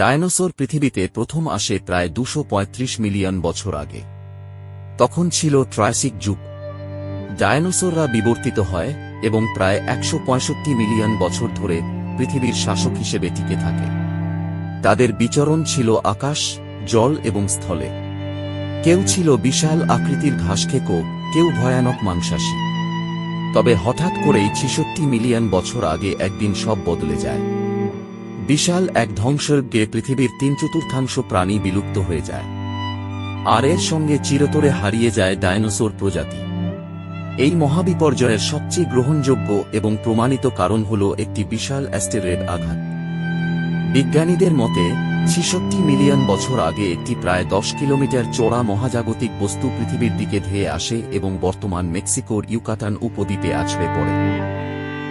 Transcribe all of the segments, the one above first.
Dinosaur পৃথিবীতে প্রথম আসে প্রায় দুশো মিলিয়ন বছর আগে। তখন ছিল ট্রায়াসিক যুগ। ডায়নোসররা বিবর্তিত হয় এবং প্রায় একশো পঁয়ষট্টি মিলিয়ন বছর ধরে পৃথিবীর শাসক হিসেবে টিকে থাকে। তাদের বিচরণ ছিল আকাশ, জল এবং স্থলে। কেউ ছিল বিশাল আকৃতির ঘাসখেকো, কেউ ভয়ানক মাংসাশী। তবে হঠাৎ করেই ছিষট্টি মিলিয়ন বছর আগে একদিন সব বদলে যায়। বিশাল এক ধ্বংসযজ্ঞে পৃথিবীর তিন চতুর্থাংশ প্রাণী বিলুপ্ত হয়ে যায়। আর এর সঙ্গে চিরতরে হারিয়ে যায় ডায়নোসর প্রজাতি। এই মহাবিপর্যয়ের সবচেয়ে গ্রহণযোগ্য এবং প্রমাণিত কারণ হল একটি বিশাল অ্যাস্টেরয়েড আঘাত। বিজ্ঞানীদের মতে, ছিষট্টি মিলিয়ন বছর আগে একটি প্রায় দশ কিলোমিটার চড়া মহাজাগতিক বস্তু পৃথিবীর দিকে ধেয়ে আসে এবং বর্তমান মেক্সিকোর ইউকাটান উপদ্বীপে আছড়ে পড়ে।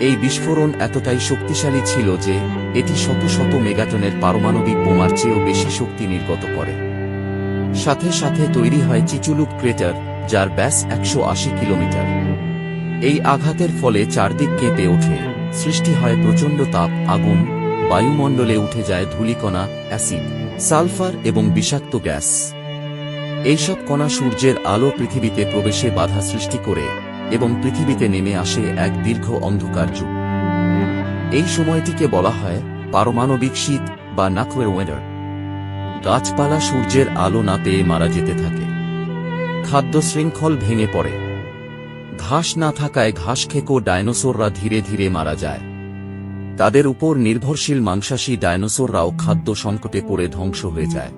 এই বিস্ফোরণ এতটাই শক্তিশালী ছিল যে, এটি শত শত মেগাটনের পারমাণবিক বোমার চেয়েও বেশি শক্তি নির্গত করে। সাথে সাথে তৈরি হয় চিচুলুক ক্রেটার, যার ব্যাস একশো আশি কিলোমিটার। এই আঘাতের ফলে চারদিক কেঁপে ওঠে, সৃষ্টি হয় প্রচণ্ড তাপ, আগুন, বায়ুমণ্ডলে উঠে যায় ধূলিকণা, অ্যাসিড, সালফার এবং বিষাক্ত গ্যাস। এইসব কণা সূর্যের আলো পৃথিবীতে প্রবেশে বাধা সৃষ্টি করে এবং পৃথিবীতে নেমে আসে এক দীর্ঘ অন্ধকার যুগ। এই সময়টিকে বলা হয় পারমাণবিক শীত বা নাকওয়ের ওয়েদার গাছপালা সূর্যের আলো না পেয়ে মারা যেতে থাকে। খাদ্য শৃঙ্খল ভেঙে পড়ে। ঘাস না থাকায় ঘাস খেকো ডায়নোসররা ধীরে ধীরে মারা যায়। তাদের উপর নির্ভরশীল মাংসাশী ডায়নোসররাও খাদ্য সংকটে পড়ে ধ্বংস হয়ে যায়।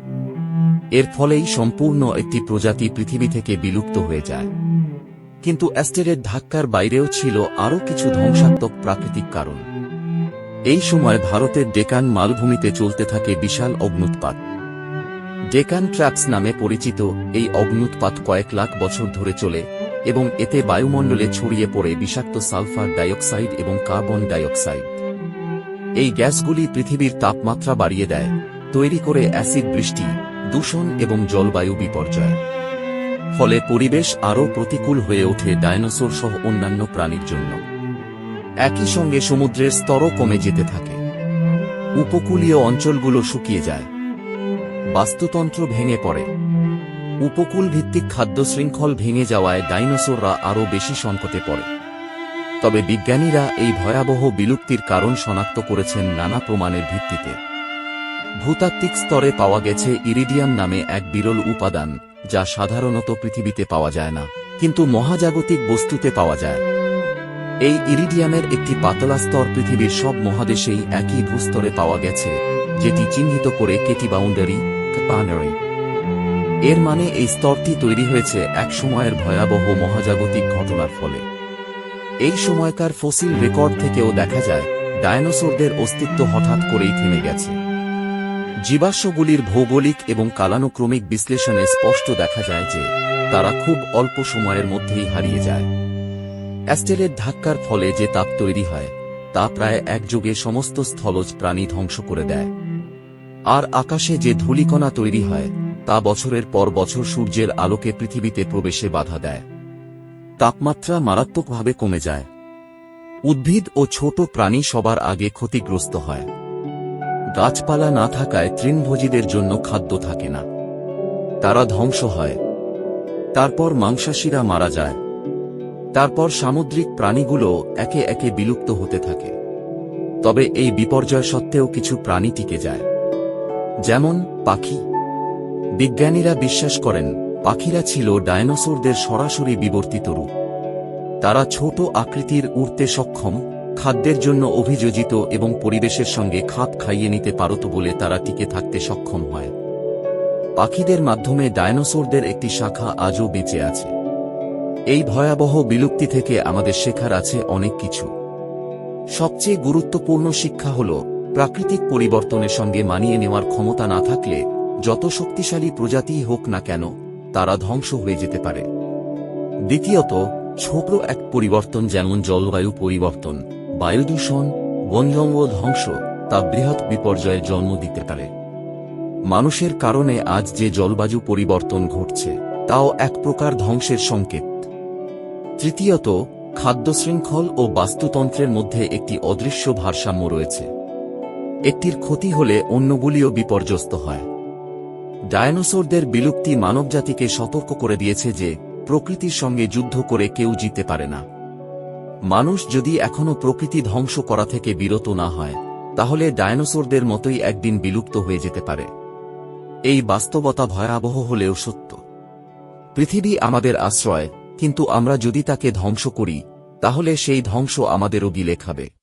এর ফলেই সম্পূর্ণ একটি প্রজাতি পৃথিবী থেকে বিলুপ্ত হয়ে যায়। কিন্তু অ্যাস্টেরের ধাক্কার বাইরেও ছিল আরও কিছু ধ্বংসাত্মক প্রাকৃতিক কারণ। এই সময় ভারতের ডেকান মালভূমিতে চলতে থাকে বিশাল অগ্নুৎপাত। ডেকান ট্র্যাপস নামে পরিচিত এই অগ্নুৎপাত কয়েক লাখ বছর ধরে চলে এবং এতে বায়ুমণ্ডলে ছড়িয়ে পড়ে বিষাক্ত সালফার ডাইঅক্সাইড এবং কার্বন ডাইঅক্সাইড। এই গ্যাসগুলি পৃথিবীর তাপমাত্রা বাড়িয়ে দেয়, তৈরি করে অ্যাসিড বৃষ্টি, দূষণ এবং জলবায়ু বিপর্যয়। ফলে পরিবেশ আরও প্রতিকূল হয়ে ওঠে ডায়নোসর সহ অন্যান্য প্রাণীর জন্য। একই সঙ্গে সমুদ্রের স্তরও কমে যেতে থাকে। উপকূলীয় অঞ্চলগুলো শুকিয়ে যায়। বাস্তুতন্ত্র ভেঙে পড়ে। উপকূল ভিত্তিক খাদ্য শৃঙ্খল ভেঙে যাওয়ায় ডাইনোসররা আরও বেশি সংকটে পড়ে। তবে বিজ্ঞানীরা এই ভয়াবহ বিলুপ্তির কারণ শনাক্ত করেছেন নানা প্রমাণের ভিত্তিতে। ভূতাত্ত্বিক স্তরে পাওয়া গেছে ইরিডিয়াম নামে এক বিরল উপাদান যা সাধারণত পৃথিবীতে পাওয়া যায় না, কিন্তু মহাজাগতিক বস্তুতে পাওয়া যায়। এই ইরিডিয়ামের একটি পাতলা স্তর পৃথিবীর সব মহাদেশেই একই ভূস্তরে পাওয়া গেছে, যেটি চিহ্নিত করে কেটি বাউন্ডারি পানারি এর মানে এই স্তরটি তৈরি হয়েছে এক সময়ের ভয়াবহ মহাজাগতিক ঘটনার ফলে। এই সময়কার ফসিল রেকর্ড থেকেও দেখা যায়, ডায়নোসরদের অস্তিত্ব হঠাৎ করেই থেমে গেছে। জীবাশ্মগুলির ভৌগোলিক এবং কালানুক্রমিক বিশ্লেষণে স্পষ্ট দেখা যায় যে তারা খুব অল্প সময়ের মধ্যেই হারিয়ে যায়। অ্যাস্টেলের ধাক্কার ফলে যে তাপ তৈরি হয়, তা প্রায় একযোগে সমস্ত স্থলজ প্রাণী ধ্বংস করে দেয়। আর আকাশে যে ধূলিকণা তৈরি হয়, তা বছরের পর বছর সূর্যের আলোকে পৃথিবীতে প্রবেশে বাধা দেয়। তাপমাত্রা মারাত্মকভাবে কমে যায়। উদ্ভিদ ও ছোট প্রাণী সবার আগে ক্ষতিগ্রস্ত হয়। গাছপালা না থাকায় তৃণভোজীদের জন্য খাদ্য থাকে না। তারা ধ্বংস হয়। তারপর মাংসাশীরা মারা যায়। তারপর সামুদ্রিক প্রাণীগুলো একে একে বিলুপ্ত হতে থাকে। তবে এই বিপর্যয় সত্ত্বেও কিছু প্রাণী টিকে যায়। যেমন, পাখি। বিজ্ঞানীরা বিশ্বাস করেন, পাখিরা ছিল ডায়নোসরদের সরাসরি বিবর্তিত রূপ। তারা ছোট আকৃতির উড়তে সক্ষম খাদ্যের জন্য অভিযোজিত এবং পরিবেশের সঙ্গে খাপ খাইয়ে নিতে পারত বলে তারা টিকে থাকতে সক্ষম হয়। পাখিদের মাধ্যমে ডায়নোসরদের একটি শাখা আজও বেঁচে আছে। এই ভয়াবহ বিলুপ্তি থেকে আমাদের শেখার আছে অনেক কিছু। সবচেয়ে গুরুত্বপূর্ণ শিক্ষা হল, প্রাকৃতিক পরিবর্তনের সঙ্গে মানিয়ে নেওয়ার ক্ষমতা না থাকলে, যত শক্তিশালী প্রজাতিই হোক না কেন, তারা ধ্বংস হয়ে যেতে পারে। দ্বিতীয়ত ছোট এক পরিবর্তন যেমন জলবায়ু পরিবর্তন। বায়ুদূষণ বনজঙ্গল ধ্বংস তা বৃহৎ বিপর্যয়ে জন্ম দিতে পারে। মানুষের কারণে আজ যে জলবায়ু পরিবর্তন ঘটছে, তাও এক প্রকার ধ্বংসের সংকেত। তৃতীয়ত খাদ্য শৃঙ্খল ও বাস্তুতন্ত্রের মধ্যে একটি অদৃশ্য ভারসাম্য রয়েছে। একটির ক্ষতি হলে অন্যগুলিও বিপর্যস্ত হয়। ডায়নোসরদের বিলুপ্তি মানবজাতিকে সতর্ক করে দিয়েছে যে, প্রকৃতির সঙ্গে যুদ্ধ করে কেউ জিতে পারে না। মানুষ যদি এখনও প্রকৃতি ধ্বংস করা থেকে বিরত না হয়, তাহলে ডায়নোসরদের মতোই একদিন বিলুপ্ত হয়ে যেতে পারে। এই বাস্তবতা ভয়াবহ হলেও সত্য। পৃথিবী আমাদের আশ্রয়, কিন্তু আমরা যদি তাকে ধ্বংস করি, তাহলে সেই ধ্বংস আমাদেরও গিলে খাবে।